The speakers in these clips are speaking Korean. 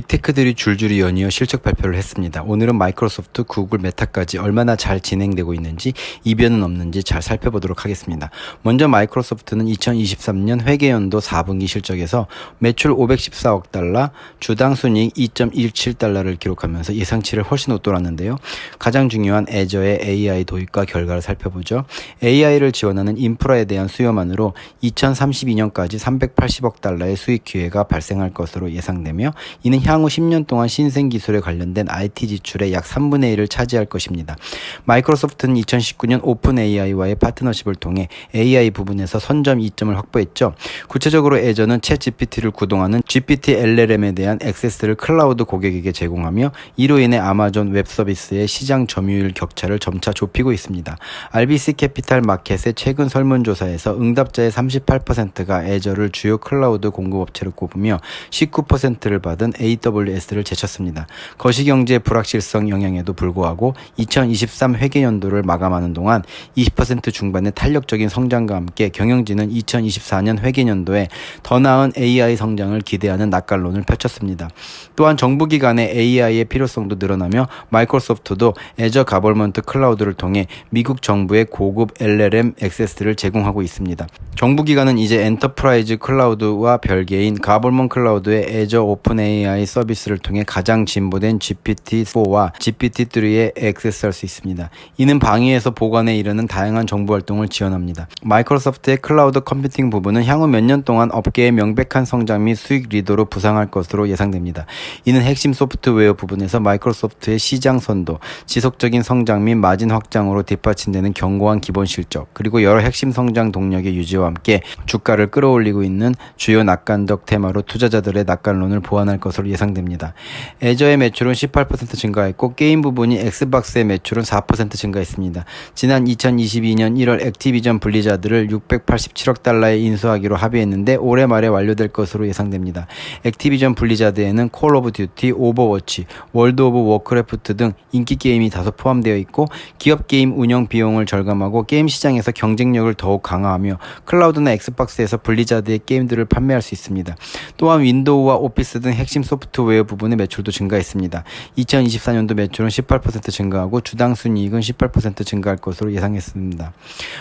빅테크들이 줄줄이 연이어 실적 발표를 했습니다. 오늘은 마이크로소프트, 구글, 메타까지 얼마나 잘 진행되고 있는지 이변은 없는지 잘 살펴보도록 하겠습니다. 먼저 마이크로소프트는 2023년 회계연도 4분기 실적에서 매출 514억 달러, 주당 순이익 2.17달러를 기록하면서 예상치를 훨씬 웃돌았는데요. 가장 중요한 애저의 AI 도입과 결과를 살펴보죠. AI를 지원하는 인프라에 대한 수요만으로 2032년까지 380억 달러의 수익 기회가 발생할 것으로 예상되며 이는 향후 10년 동안 신생 기술에 관련된 IT 지출의 약 3분의 1을 차지할 것입니다. 마이크로소프트는 2019년 오픈 AI와의 파트너십을 통해 AI 부분에서 선점 2점을 확보했죠. 구체적으로 애저는 챗 GPT를 구동하는 GPT LLM에 대한 액세스를 클라우드 고객에게 제공하며 이로 인해 아마존 웹 서비스의 시장 점유율 격차를 점차 좁히고 있습니다. RBC 캐피탈 마켓의 최근 설문조사에서 응답자의 38%가 애저를 주요 클라우드 공급업체로 꼽으며 19%를 받은 AWS를 제쳤습니다. 거시경제 불확실성 영향에도 불구하고 2023 회계연도를 마감하는 동안 20% 중반의 탄력적인 성장과 함께 경영진은 2024년 회계연도에 더 나은 AI 성장을 기대하는 낙관론을 펼쳤습니다. 또한 정부기관의 AI의 필요성도 늘어나며 마이크로소프트도 애저 가벌먼트 클라우드를 통해 미국 정부의 고급 LLM 액세스를 제공하고 있습니다. 정부기관은 이제 엔터프라이즈 클라우드와 별개인 가벌먼 클라우드의 애저 오픈 AI 서비스를 통해 가장 진보된 GPT-4와 GPT-3에 액세스할 수 있습니다. 이는 방위에서 보관에 이르는 다양한 정보 활동을 지원합니다. 마이크로소프트의 클라우드 컴퓨팅 부분은 향후 몇 년 동안 업계의 명백한 성장 및 수익 리더로 부상할 것으로 예상됩니다. 이는 핵심 소프트웨어 부분에서 마이크로소프트의 시장 선도, 지속적인 성장 및 마진 확장으로 뒷받침되는 견고한 기본 실적, 그리고 여러 핵심 성장 동력의 유지와 함께 주가를 끌어올리고 있는 주요 낙관적 테마로 투자자들의 낙관론을 보완할 것으로 예상됩니다. 애저의 매출은 18% 증가했고 게임 부분이 엑스박스의 매출은 4% 증가했습니다. 지난 2022년 1월 액티비전 블리자드를 687억 달러에 인수하기로 합의했는데 올해 말에 완료될 것으로 예상됩니다. 액티비전 블리자드에는 콜 오브 듀티, 오버워치, 월드 오브 워크래프트 등 인기 게임이 다소 포함되어 있고 기업 게임 운영 비용을 절감하고 게임 시장에서 경쟁력을 더욱 강화하며 클라우드나 엑스박스에서 블리자드의 게임들을 판매할 수 있습니다. 또한 윈도우와 오피스 등 핵심 소프트 웨어 부분의 매출도 증가했습니다. 2024년도 매출은 18% 증가하고 주당 순이익은 18% 증가할 것으로 예상했습니다.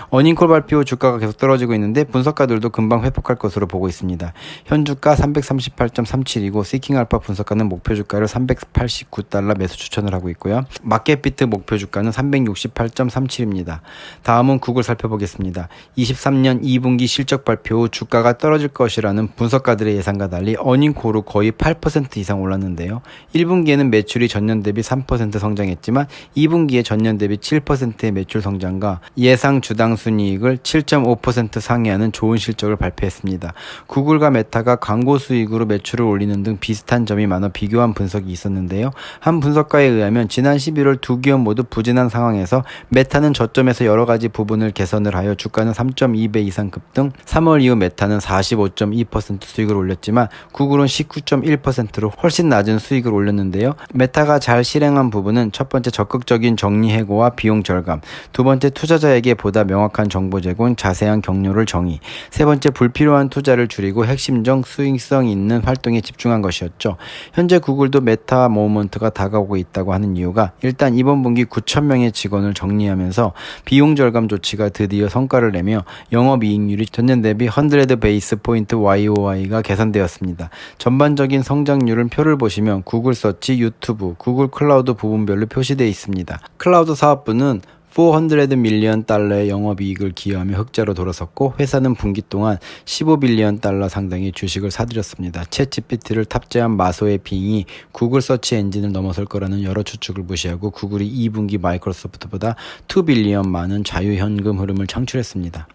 어닝콜 발표 후 주가가 계속 떨어지고 있는데 분석가들도 금방 회복할 것으로 보고 있습니다. 현 주가 338.37이고 시킹 알파 분석가는 목표 주가를 389달러 매수 추천을 하고 있고요. 마켓비트 목표 주가는 368.37입니다. 다음은 구글 살펴보겠습니다. 23년 2분기 실적 발표 후 주가가 떨어질 것이라는 분석가들의 예상과 달리 어닝콜로 거의 8% 이상 올랐는데요. 1분기에는 매출이 전년 대비 3% 성장했지만 2분기에 전년 대비 7%의 매출 성장과 예상 주당 순이익을 7.5% 상회하는 좋은 실적을 발표했습니다. 구글과 메타가 광고 수익으로 매출을 올리는 등 비슷한 점이 많아 비교한 분석이 있었는데요. 한 분석가에 의하면 지난 11월 두 기업 모두 부진한 상황에서 메타는 저점에서 여러 가지 부분을 개선을 하여 주가는 3.2배 이상 급등, 3월 이후 메타는 45.2% 수익을 올렸지만 구글은 19.1%로 훨씬 낮은 수익을 올렸는데요. 메타가 잘 실행한 부분은 첫 번째 적극적인 정리 해고와 비용 절감, 두 번째 투자자에게 보다 명 확한 정보 제공, 자세한 경로를 정의, 세 번째 불필요한 투자를 줄이고 핵심적 수익성 있는 활동에 집중한 것이었죠. 현재 구글도 메타 모먼트가 다가오고 있다고 하는 이유가 일단 이번 분기 9천명의 직원을 정리하면서 비용 절감 조치가 드디어 성과를 내며 영업이익률이 전년 대비 100 베이스 포인트 YOY가 개선되었습니다. 전반적인 성장률은 표를 보시면 구글 서치, 유튜브, 구글 클라우드 부분별로 표시되어 있습니다. 클라우드 사업부는 400 밀리언 달러의 영업이익을 기여하며 흑자로 돌아섰고 회사는 분기 동안 15 빌리언 달러 상당의 주식을 사들였습니다. 챗 GPT를 탑재한 마소의 빙이 구글 서치 엔진을 넘어설 거라는 여러 추측을 무시하고 구글이 2분기 마이크로소프트보다 2 빌리언 많은 자유현금 흐름을 창출했습니다.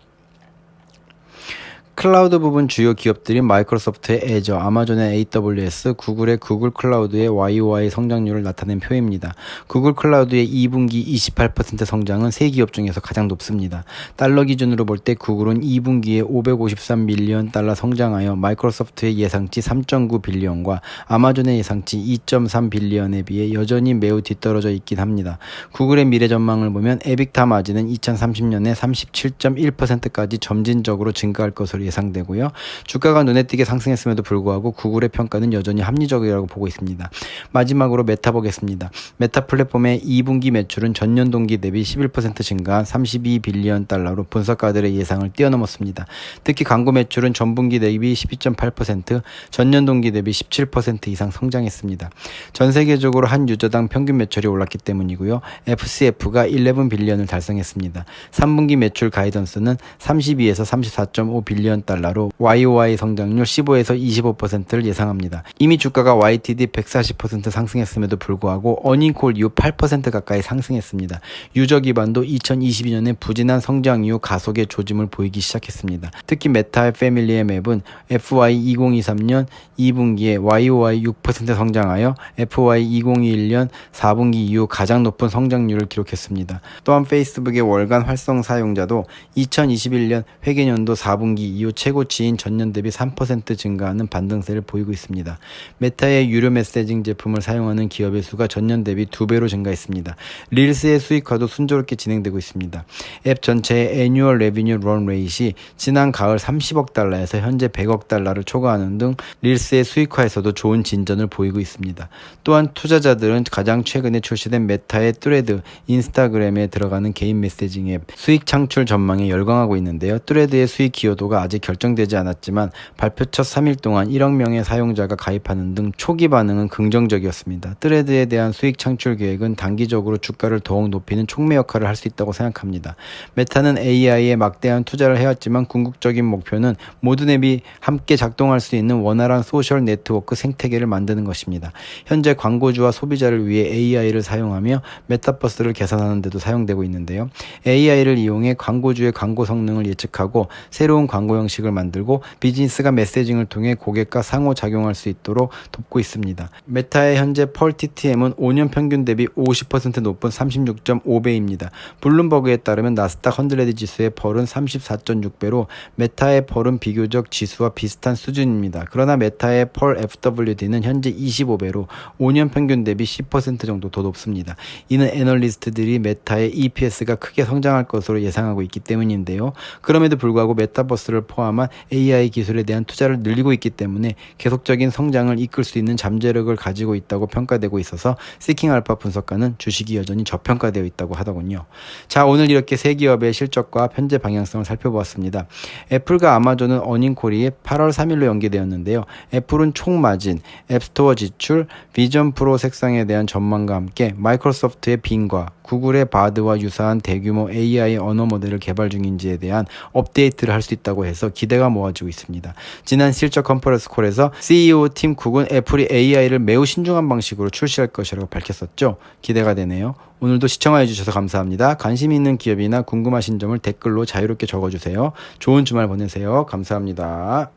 클라우드 부분 주요 기업들인 마이크로소프트의 애저, 아마존의 AWS, 구글의 구글 클라우드의 YOY 성장률을 나타낸 표입니다. 구글 클라우드의 2분기 28% 성장은 세 기업 중에서 가장 높습니다. 달러 기준으로 볼 때 구글은 2분기에 553 밀리언 달러 성장하여 마이크로소프트의 예상치 3.9 빌리언과 아마존의 예상치 2.3 빌리언에 비해 여전히 매우 뒤떨어져 있긴 합니다. 구글의 미래 전망을 보면 에빅타 마진은 2030년에 37.1%까지 점진적으로 증가할 것으로 예상되고요. 주가가 눈에 띄게 상승했음에도 불구하고 구글의 평가는 여전히 합리적이라고 보고 있습니다. 마지막으로 메타 보겠습니다. 메타 플랫폼의 2분기 매출은 전년 동기 대비 11% 증가한 32빌리언 달러로 분석가들의 예상을 뛰어넘었습니다. 특히 광고 매출은 전분기 대비 12.8%, 전년 동기 대비 17% 이상 성장했습니다. 전 세계적으로 한 유저당 평균 매출이 올랐기 때문이고요. FCF가 11빌리언을 달성했습니다. 3분기 매출 가이던스는 32에서 34.5 빌리언 달러로 YOY 성장률 15에서 25%를 예상합니다. 이미 주가가 YTD 140% 상승했음에도 불구하고 어닝콜 이후 8% 가까이 상승했습니다. 유저 기반도 2022년에 부진한 성장 이후 가속의 조짐을 보이기 시작했습니다. 특히 메타 패밀리의 맵은 FY 2023년 2분기에 YOY 6% 성장하여 FY 2021년 4분기 이후 가장 높은 성장률을 기록했습니다. 또한 페이스북의 월간 활성 사용자도 2021년 회계년도 4분기 이후 최고치인 전년 대비 3% 증가하는 반등세를 보이고 있습니다. 메타의 유료 메시징 제품을 사용하는 기업의 수가 전년 대비 2배로 증가했습니다. 릴스의 수익화도 순조롭게 진행되고 있습니다. 앱 전체의 애뉴얼 레비뉴 런 레이시 지난 가을 30억 달러에서 현재 100억 달러를 초과하는 등 릴스의 수익화에서도 좋은 진전을 보이고 있습니다. 또한 투자자들은 가장 최근에 출시된 메타의 뚜레드, 인스타그램에 들어가는 개인 메시징 앱 수익 창출 전망에 열광하고 있는데요. 뚜레드의 수익 기여도가 아직 결정되지 않았지만 발표 첫 3일 동안 1억 명의 사용자가 가입하는 등 초기 반응은 긍정적이었습니다. 뚜레드에 대한 수익 창출 계획은 단기적으로 주가를 더욱 높이는 촉매 역할을 할 수 있다고 생각합니다. 메타는 AI에 막대한 투자를 해왔지만 궁극적인 목표는 모든 앱이 함께 작동할 수 있는 원활한 소셜 네트워크 생태계를 만드는 것입니다. 현재 광고주와 소비자를 위해 AI를 사용하며 메타버스를 개선하는 데도 사용되고 있는데요. AI를 이용해 광고주의 광고 성능을 예측하고 새로운 광고 형 식을 만들고 비즈니스가 메시징을 통해 고객과 상호작용할 수 있도록 돕고 있습니다. 메타의 현재 펄 TTM은 5년 평균 대비 50% 높은 36.5배입니다. 블룸버그에 따르면 나스닥 헌드레드 지수의 펄은 34.6배로 메타의 펄은 비교적 지수와 비슷한 수준입니다. 그러나 메타의 펄 FWD는 현재 25배로 5년 평균 대비 10% 정도 더 높습니다. 이는 애널리스트들이 메타의 EPS가 크게 성장할 것으로 예상하고 있기 때문인데요. 그럼에도 불구하고 메타버스를 포함한 AI 기술에 대한 투자를 늘리고 있기 때문에 계속적인 성장을 이끌 수 있는 잠재력을 가지고 있다고 평가되고 있어서 시킹 알파 분석가는 주식이 여전히 저평가되어 있다고 하더군요. 자, 오늘 이렇게 세 기업의 실적과 현재 방향성을 살펴보았습니다. 애플과 아마존은 어닝콜이 8월 3일로 연기되었는데요. 애플은 총 마진, 앱스토어 지출, 비전 프로 색상에 대한 전망과 함께 마이크로소프트의 빈과 구글의 바드와 유사한 대규모 AI 언어 모델을 개발 중인지에 대한 업데이트를 할 수 있다고 해서 기대가 모아지고 있습니다. 지난 실적 컨퍼런스 콜에서 CEO 팀 쿡은 애플이 AI를 매우 신중한 방식으로 출시할 것이라고 밝혔었죠. 기대가 되네요. 오늘도 시청해 주셔서 감사합니다. 관심 있는 기업이나 궁금하신 점을 댓글로 자유롭게 적어주세요. 좋은 주말 보내세요. 감사합니다.